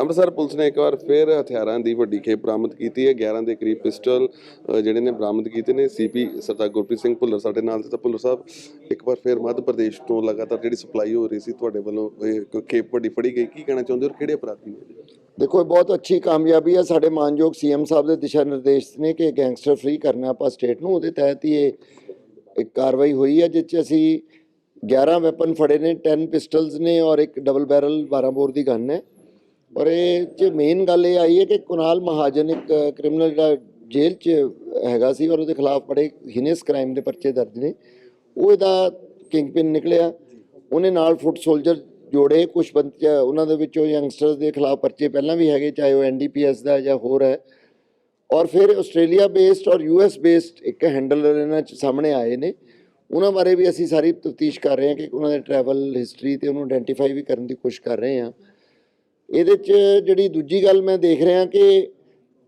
Amritsar police ਨੇ ਇੱਕ ਵਾਰ ਫਿਰ ਹਥਿਆਰਾਂ ਦੀ ਵੱਡੀ ਖੇਪ ਬਰਾਮਦ ਕੀਤੀ ਹੈ। 11 ਦੇ ਕਰੀਬ ਪਿਸਟਲ ਜਿਹੜੇ ਨੇ ਬਰਾਮਦ ਕੀਤੇ ਨੇ। ਸੀਪੀ ਸਰਦਾਰ ਗੁਰਪ੍ਰੀਤ ਸਿੰਘ ਭੁੱਲਰ ਸਾਡੇ ਨਾਲ ਤੇ ਭੁੱਲਰ ਸਾਹਿਬ, ਇੱਕ ਵਾਰ ਫਿਰ ਮੱਧ ਪ੍ਰਦੇਸ਼ ਤੋਂ ਲਗਾਤਾਰ ਜਿਹੜੀ ਸਪਲਾਈ ਹੋ ਰਹੀ ਸੀ, ਤੁਹਾਡੇ ਵੱਲੋਂ, ਇਹ ਖੇਪ ਵੱਡੀ ਫੜੀ ਗਈ? ਕੀ ਕਹਿਣਾ ਚਾਹੁੰਦੇ ਹੋ ਕਿਹੜੇ ਅਪਰਾਧੀ ਨੇ ਦੇਖੋ, ਇਹ ਬਹੁਤ ਅੱਛੀ ਕਾਮਯਾਬੀ ਹੈ। ਸਾਡੇ ਮਾਨਯੋਗ ਸੀਐਮ ਸਾਹਿਬ ਦੇ ਦਿਸ਼ਾ ਨਿਰਦੇਸ਼ ਨੇ ਕਿ ਗੈਂਗਸਟਰ ਫ੍ਰੀ ਕਰਨਾ ਆਪਾਂ ਸਟੇਟ ਨੂੰ। ਉਹਦੇ ਤਹਿਤ ਹੀ ਇਹ ਇੱਕ ਕਾਰਵਾਈ ਹੋਈ ਹੈ, ਜਿਸ 'ਚ ਅਸੀਂ 11 ਵੈਪਨ ਫੜੇ ਨੇ 10 ਪਿਸਟਲਸ ਨੇ ਔਰ ਇੱਕ ਡਬਲ ਬੈਰਲ 12 ਬੋਰ ਦੀ ਗਨ ਹੈ। ਔਰ ਇਹ 'ਚ ਮੇਨ ਗੱਲ ਇਹ ਆਈ ਹੈ ਕਿ ਕੁਨਾਲ ਮਹਾਜਨ ਇੱਕ ਕ੍ਰਿਮੀਨਲ ਜਿਹੜਾ ਜੇਲ੍ਹ 'ਚ ਹੈਗਾ ਸੀ ਔਰ ਉਹਦੇ ਖਿਲਾਫ ਬੜੇ ਹੀਨਸ ਕ੍ਰਾਈਮ ਦੇ ਪਰਚੇ ਦਰਜ ਨੇ। ਉਹ ਇਹਦਾ ਕਿੰਗਪਿਨ ਨਿਕਲਿਆ। ਉਹਨੇ ਨਾਲ ਫੁੱਟ ਸੋਲਜਰ ਜੋੜੇ ਕੁਝ ਬੰਦੇ ਉਹਨਾਂ ਦੇ ਵਿੱਚੋਂ ਯੰਗਸਟਰਸ ਦੇ ਖਿਲਾਫ ਪਰਚੇ ਪਹਿਲਾਂ ਵੀ ਹੈਗੇ, ਚਾਹੇ ਉਹ ਐਨਡੀਪੀਐਸ ਦਾ ਜਾਂ ਹੋਰ ਹੈ। ਔਰ ਫਿਰ ਆਸਟ੍ਰੇਲੀਆ ਬੇਸਡ ਔਰ ਯੂਐਸ ਬੇਸਡ ਇੱਕ ਹੈਂਡਲਰ ਇਹਨਾਂ ਚ ਸਾਹਮਣੇ ਆਏ ਨੇ। ਉਹਨਾਂ ਬਾਰੇ ਵੀ ਅਸੀਂ ਸਾਰੀ ਤਫਤੀਸ਼ ਕਰ ਰਹੇ ਹਾਂ ਕਿ ਉਹਨਾਂ ਦੇ ਟਰੈਵਲ ਹਿਸਟਰੀ ਤੇ ਉਹਨੂੰ ਆਇਡੈਂਟੀਫਾਈ ਵੀ ਕਰਨ ਦੀ ਕੋਸ਼ਿਸ਼ ਕਰ ਰਹੇ ਹਾਂ। ਇਹਦੇ ਚ ਜਿਹੜੀ ਦੂਜੀ ਗੱਲ ਮੈਂ ਦੇਖ ਰਿਹਾ ਕਿ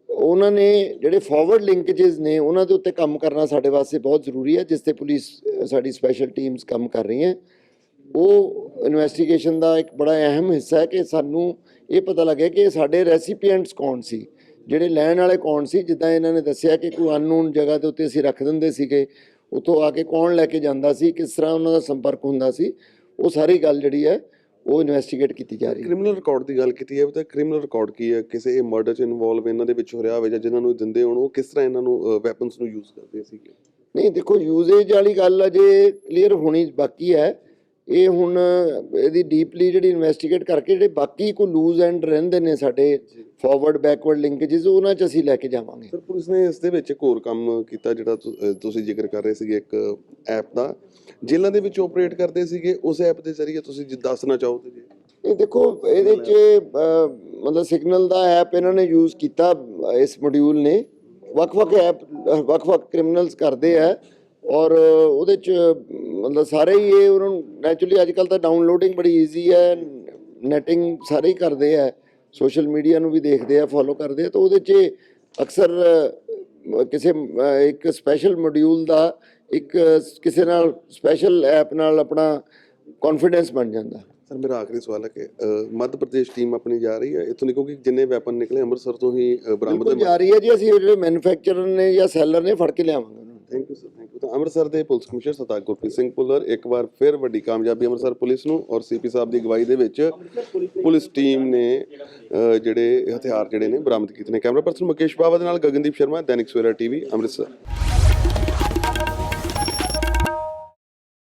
ਉਹਨਾਂ ਨੇ ਜਿਹੜੇ ਫਾਰਵਰਡ ਲਿੰਕੇजेस ਨੇ, ਉਹਨਾਂ ਦੇ ਉੱਤੇ ਕੰਮ ਕਰਨਾ ਸਾਡੇ ਵਾਸਤੇ ਬਹੁਤ ਜ਼ਰੂਰੀ ਹੈ, ਜਿਸ ਤੇ ਪੁਲਿਸ ਸਾਡੀ ਸਪੈਸ਼ਲ ਟੀਮਸ ਕੰਮ ਕਰ ਰਹੀ ਹੈ ਉਹ ਇਨਵੈਸਟੀਗੇਸ਼ਨ ਦਾ ਇੱਕ ਬੜਾ ਅਹਿਮ ਹਿੱਸਾ ਹੈ ਕਿ ਸਾਨੂੰ ਇਹ ਪਤਾ ਲੱਗਿਆ ਕਿ ਸਾਡੇ ਰੈਸੀਪੀਐਂਟਸ ਕੌਣ ਸੀ, ਜਿਹੜੇ ਲੈਣ ਵਾਲੇ ਕੌਣ ਸੀ, ਜਿੱਦਾਂ ਇਹਨਾਂ ਨੇ ਦੱਸਿਆ ਕਿ ਕੋਈ ਅਨਨੋਨ ਜਗ੍ਹਾ ਦੇ ਉੱਤੇ ਅਸੀਂ ਰੱਖ ਦਿੰਦੇ ਸੀਗੇ। ਉੱਥੋਂ ਆ ਕੇ ਕੌਣ ਲੈ ਕੇ ਜਾਂਦਾ ਸੀ ਕਿਸ ਤਰ੍ਹਾਂ ਉਹਨਾਂ ਦਾ ਸੰਪਰਕ ਹੁੰਦਾ ਸੀ ਉਹ ਸਾਰੀ ਗੱਲ ਜਿਹੜੀ ਹੈ ਉਹ ਇਨਵੈਸਟੀਗੇਟ ਕੀਤੀ ਜਾ ਰਹੀ ਹੈ। ਕ੍ਰਿਮੀਨਲ ਰਿਕਾਰਡ ਦੀ ਗੱਲ ਕੀਤੀ ਹੈ ਤਾਂ ਕ੍ਰਿਮੀਨਲ ਰਿਕਾਰਡ ਕੀ ਹੈ? ਕਿਸੇ ਇਹ ਮਰਡਰ ਚ ਇਨਵੋਲਵ ਇਹਨਾਂ ਦੇ ਵਿੱਚ ਹੋ ਰਿਹਾ ਹੋਵੇ ਜਾਂ ਜਿਨ੍ਹਾਂ ਨੂੰ ਦਿੰਦੇ ਹੋਣ ਉਹ ਕਿਸ ਤਰ੍ਹਾਂ ਇਹਨਾਂ ਨੂੰ ਵੈਪਨਸ ਨੂੰ ਯੂਜ਼ ਕਰਦੇ ਸੀਗੇ? ਨਹੀਂ ਦੇਖੋ ਯੂਜ਼ੇਜ ਵਾਲੀ ਗੱਲ ਅਜੇ ਕਲੀਅਰ ਹੋਣੀ ਬਾਕੀ ਹੈ। ਇਹ ਹੁਣ ਇਹਦੀ ਡੀਪਲੀ ਜਿਹੜੀ ਇਨਵੈਸਟੀਗੇਟ ਕਰਕੇ ਜਿਹੜੇ ਬਾਕੀ ਕੋ ਲੂਜ਼ ਐਂਡ ਰਹਿੰਦੇ ਨੇ ਸਾਡੇ ਫਾਰਵਰਡ ਬੈਕਵਰਡ ਲਿੰਕੇजेस ਉਹਨਾਂ 'ਚ ਅਸੀਂ ਲੈ ਕੇ ਜਾਵਾਂਗੇ। ਸਰ ਪੁਲਿਸ ਨੇ ਇਸ ਦੇ ਵਿੱਚ ਇੱਕ ਹੋਰ ਕੰਮ ਕੀਤਾ ਜਿਹੜਾ ਤੁਸੀਂ ਜ਼ਿਕਰ ਕਰ ਰਹੇ ਸੀਗੇ ਇੱਕ ਐਪ ਦਾ। ਜੇਲ੍ਹਾਂ ਦੇ ਵਿੱਚ ਆਪਰੇਟ ਕਰਦੇ ਸੀਗੇ ਉਸ ਐਪ ਦੇ ਜ਼ਰੀਏ ਤੁਸੀਂ ਜੇ ਦੱਸਣਾ ਚਾਹੋ ਤੇ ਜੀ? ਇਹ ਦੇਖੋ ਇਹਦੇ 'ਚ ਮਤਲਬ ਸਿਗਨਲ ਦਾ ਐਪ ਇਹਨਾਂ ਨੇ ਯੂਜ਼ ਕੀਤਾ ਇਸ ਮੋਡਿਊਲ ਨੇ। ਵੱਖ-ਵੱਖ ਐਪ ਵੱਖ-ਵੱਖ ਕ੍ਰਿਮੀਨਲਸ ਕਰਦੇ ਆ। ਔਰ ਉਹਦੇ 'ਚ ਮਤਲਬ ਸਾਰੇ ਹੀ ਇਹ ਉਹਨਾਂ ਨੂੰ ਨੈਚੁਰਲੀ ਅੱਜਕੱਲ ਤਾਂ ਡਾਊਨਲੋਡਿੰਗ ਬੜੀ ਈਜ਼ੀ ਹੈ ਨੈਟਿੰਗ ਸਾਰੇ ਹੀ ਕਰਦੇ ਆ ਸੋਸ਼ਲ ਮੀਡੀਆ ਨੂੰ ਵੀ ਦੇਖਦੇ ਆ ਫੋਲੋ ਕਰਦੇ ਆ ਤਾਂ ਉਹਦੇ 'ਚ ਅਕਸਰ ਕਿਸੇ ਇੱਕ ਸਪੈਸ਼ਲ ਮੋਡਿਊਲ ਦਾ ਇੱਕ ਕਿਸੇ ਨਾਲ ਸਪੈਸ਼ਲ ਐਪ ਨਾਲ ਆਪਣਾ ਕੌਨਫੀਡੈਂਸ ਬਣ ਜਾਂਦਾ। ਸਰ ਮੇਰਾ ਆਖਰੀ ਸਵਾਲ ਹੈ ਕਿ ਮੱਧ ਪ੍ਰਦੇਸ਼ ਟੀਮ ਆਪਣੀ ਜਾ ਰਹੀ ਹੈ? ਇਥੋਂ ਨਿਕੋ ਕਿ ਜਿੰਨੇ ਵੈਪਨ ਨਿਕਲੇ ਅੰਮ੍ਰਿਤਸਰ ਤੋਂ ਹੀ ਬਰਾਮਦ ਬਿਲਕੁਲ ਜਾਰੀ ਹੈ ਜੀ ਅਸੀਂ ਜਿਹੜੇ ਮੈਨੂਫੈਕਚਰਰ ਨੇ ਜਾਂ ਸੈਲਰ ਨੇ ਫੜ ਕੇ ਲਿਆਵਾਂਗੇ ਉਹਨਾਂ ਨੂੰ। Thank you sir thank Amritsar ਦੇ ਪੁਲਿਸ ਕਮਿਸ਼ਨਰ ਸਰਦਾਰ ਗੁਰਪ੍ਰੀਤ ਸਿੰਘ ਭੁੱਲਰ ਇੱਕ ਵਾਰ ਫਿਰ ਵੱਡੀ ਕਾਮਯਾਬੀ ਅੰਮ੍ਰਿਤਸਰ ਪੁਲਿਸ ਨੂੰ ਔਰ ਸੀਪੀ ਸਾਹਿਬ ਦੀ ਅਗਵਾਈ ਦੇ ਵਿੱਚ ਪੁਲਿਸ ਟੀਮ ਨੇ ਜਿਹੜੇ ਹਥਿਆਰ ਜਿਹੜੇ ਨੇ ਬਰਾਮਦ ਕੀਤੇ ਨੇ। ਕੈਮਰਾ ਪਰਸਨ ਮੁਕੇਸ਼ ਬਾਵਾ ਦੇ ਨਾਲ ਗਗਨਦੀਪ ਸ਼ਰਮਾ, ਦੈਨਿਕ ਸਵੇਰਾ ਟੀਵੀ, ਅੰਮ੍ਰਿਤਸਰ।